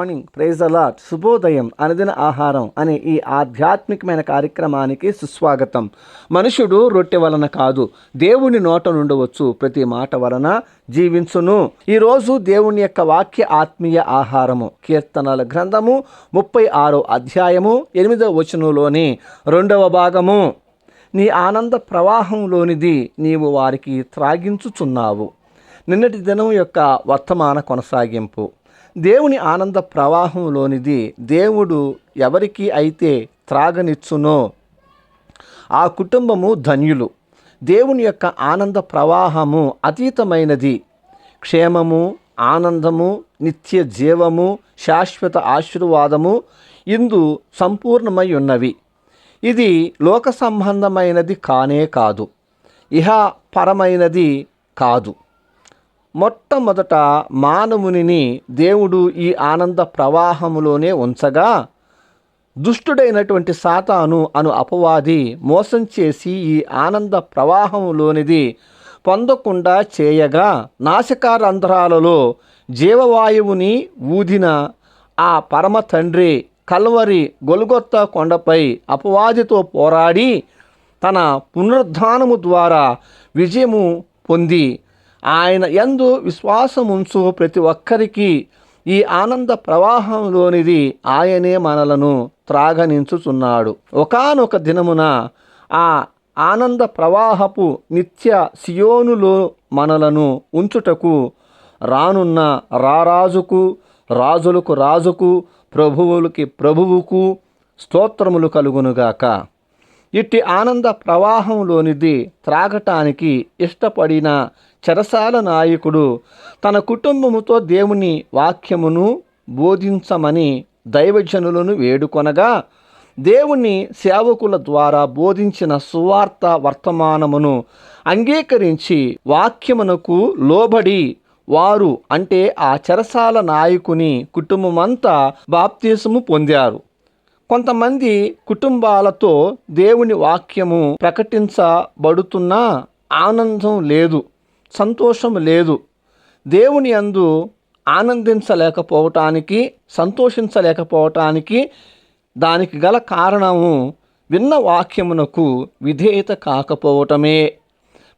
Morning praise allot శుభోదయం అనదిన ఆహారం అనే ఈ ఆధ్యాత్మికమైన కార్యక్రమానికి సుస్వాగతం. మనుషుడు రొట్టె వలన కాదు దేవుని నోట నుండవచ్చు ప్రతి మాట వలన జీవించును. ఈరోజు దేవుని యొక్క వాక్య ఆత్మీయ ఆహారము కీర్తనల గ్రంథము ముప్పై ఆరో అధ్యాయము ఎనిమిదవ వచనంలోని రెండవ భాగము. నీ ఆనంద ప్రవాహంలోనిది నీవు వారికి త్రాగించుచున్నావు. నిన్నటి దినం యొక్క వర్తమాన కొనసాగింపు. దేవుని ఆనంద ప్రవాహంలోనిది దేవుడు ఎవరికి అయితే త్రాగనిచ్చునో ఆ కుటుంబము ధన్యులు. దేవుని యొక్క ఆనంద ప్రవాహము అతీతమైనది. క్షేమము ఆనందము నిత్య జీవము శాశ్వత ఆశీర్వాదము ఇందు సంపూర్ణమై ఉన్నవి. ఇది లోక సంబంధమైనది కానే కాదు. ఇహ పరమైనది కాదు. మొట్టమొదట మానవునిని దేవుడు ఈ ఆనంద ప్రవాహములోనే ఉంచగా దుష్టుడైనటువంటి సాతాను అను అపవాది మోసం చేసి ఈ ఆనంద ప్రవాహములోనిది పొందకుండా చేయగా నాశకారంధ్రాలలో జీవవాయువుని ఊదిన ఆ పరమ తండ్రి కల్వరి గొలుగొత్త కొండపై అపవాదితో పోరాడి తన పునరుద్ధానము ద్వారా విజయము పొంది ఆయన ఎందు విశ్వాసముంచు ప్రతి ఒక్కరికి ఈ ఆనంద ప్రవాహంలోనిది ఆయనే మనలను త్రాగనించుచున్నాడు. ఒకానొక దినమున ఆ ఆనంద ప్రవాహపు నిత్య సియోనులో మనలను ఉంచుటకు రానున్న రారాజుకు రాజులకు రాజుకు ప్రభువులకి ప్రభువుకు స్తోత్రములు కలుగునుగాక. ఇట్టి ఆనంద ప్రవాహంలోనిది త్రాగటానికి ఇష్టపడిన చెరసాల నాయకుడు తన కుటుంబముతో దేవుని వాక్యమును బోధించమని దైవజనులను వేడుకొనగా దేవుని సేవకుల ద్వారా బోధించిన సువార్త వర్తమానమును అంగీకరించి వాక్యమునకు లోబడి వారు అంటే ఆ చెరసాల నాయకుని కుటుంబమంతా బాప్తీసము పొందారు. కొంతమంది కుటుంబాలతో దేవుని వాక్యము ప్రకటించబడుతున్నా ఆనందం లేదు సంతోషం లేదు. దేవుని అందు ఆనందించలేకపోవటానికి సంతోషించలేకపోవటానికి దానికి గల కారణము విన్న వాక్యమునకు విధేయత కాకపోవటమే.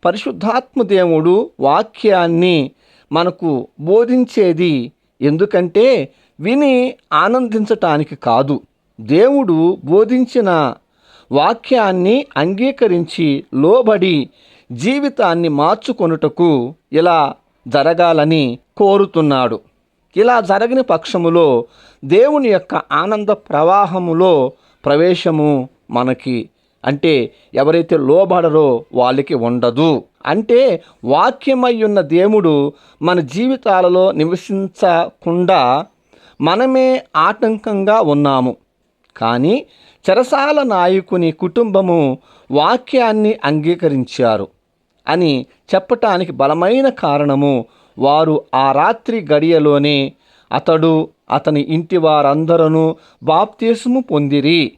పరిశుద్ధాత్మ దేవుడు వాక్యాన్ని మనకు బోధించేది ఎందుకంటే విని ఆనందించటానికి కాదు. దేవుడు బోధించిన వాక్యాన్ని అంగీకరించి లోబడి జీవితాన్ని మార్చుకొనుటకు ఇలా జరగాలని కోరుతున్నాడు. ఇలా జరగని పక్షములో దేవుని యొక్క ఆనంద ప్రవాహములో ప్రవేశము మనకి అంటే ఎవరైతే లోబడరో వాళ్ళకి ఉండదు. అంటే వాక్యమై ఉన్న దేవుడు మన జీవితాలలో నివసించకుండా మనమే ఆటంకంగా ఉన్నాము. కానీ చెరసాల నాయకుని కుటుంబము వాక్యాన్ని అంగీకరించారు అని చెప్పటానికి బలమైన కారణము వారు ఆ రాత్రి గడియలోనే అతడు అతని ఇంటి వారందరూ బాప్తీసము పొందిరి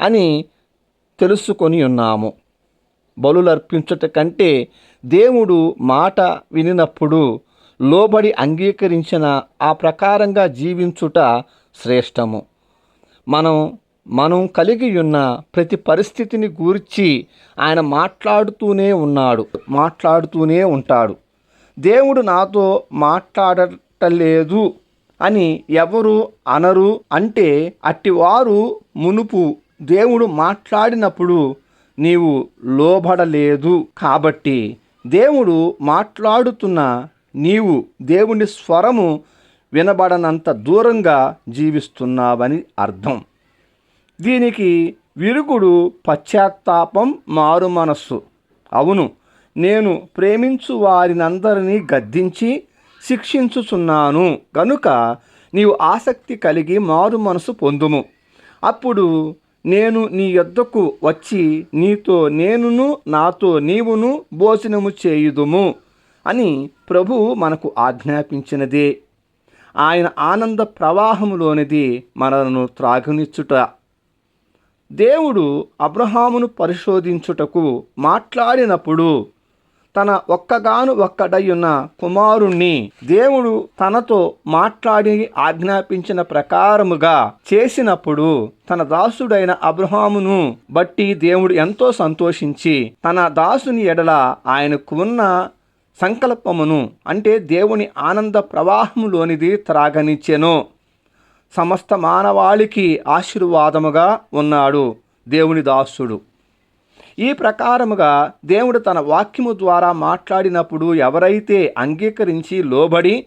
అని తెలుసుకొని ఉన్నాము. బలులర్పించుట కంటే దేవుడు మాట వినినప్పుడు లోబడి అంగీకరించిన ఆ ప్రకారంగా జీవించుట శ్రేష్టము. మనం మనం కలిగి ఉన్న ప్రతి పరిస్థితిని గూర్చి ఆయన మాట్లాడుతూనే ఉన్నాడు మాట్లాడుతూనే ఉంటాడు. దేవుడు నాతో మాట్లాడటలేదు అని ఎవరు అనరు అంటే అట్టివారు మునుపు దేవుడు మాట్లాడినప్పుడు నీవు లోబడలేదు కాబట్టి దేవుడు మాట్లాడుతున్న నీవు దేవుని స్వరము వినబడనంత దూరంగా జీవిస్తున్నావని అర్థం. దీనికి విరుగుడు పశ్చాత్తాపం మారు మనస్సు. అవును నేను ప్రేమించు వారినందరినీ గద్దించి శిక్షించుచున్నాను. కనుక నీవు ఆసక్తి కలిగి మారు మనసు పొందుము. అప్పుడు నేను నీ యొద్దకు వచ్చి నీతో నేనును నాతో నీవును భోజనము చేయుదుము అని ప్రభువు మనకు ఆజ్ఞాపించినదే. ఆయన ఆనంద ప్రవాహములోనిది మనలను త్రాగునిచ్చుట. దేవుడు అబ్రహామును పరిశోధించుటకు మాట్లాడినప్పుడు తన ఒక్కగాను ఒక్కడయ్యున్న కుమారుణ్ణి దేవుడు తనతో మాట్లాడి ఆజ్ఞాపించిన ప్రకారముగా చేసినప్పుడు తన దాసుడైన అబ్రహామును బట్టి దేవుడు ఎంతో సంతోషించి తన దాసుని ఎడల ఆయనకు ఉన్న సంకల్పమును అంటే దేవుని ఆనంద ప్రవాహములోనిది త్రాగనిచ్చెను. సమస్త మానవాళికి ఆశీర్వాదముగా ఉన్నాడు దేవుని దాసుడు. ఈ ప్రకారముగా దేవుడు తన వాక్యము ద్వారా మాట్లాడినప్పుడు ఎవరైతే అంగీకరించి లోబడి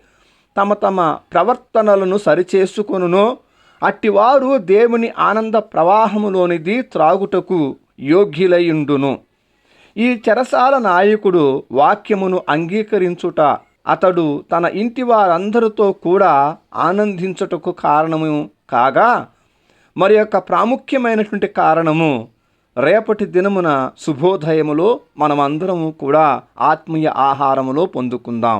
తమ తమ ప్రవర్తనలను సరిచేసుకొనునో అట్టివారు దేవుని ఆనంద ప్రవాహములోనిది త్రాగుటకు యోగ్యులయుండును. ఈ చెరసాల నాయకుడు వాక్యమును అంగీకరించుట అతడు తన ఇంటి వారందరితో కూడా ఆనందించుటకు కారణము కాగా మరి యొక్క ప్రాముఖ్యమైనటువంటి కారణము రేపటి దినమున శుభోదయములో మనమందరము కూడా ఆత్మీయ ఆహారములో పొందుకుందాం.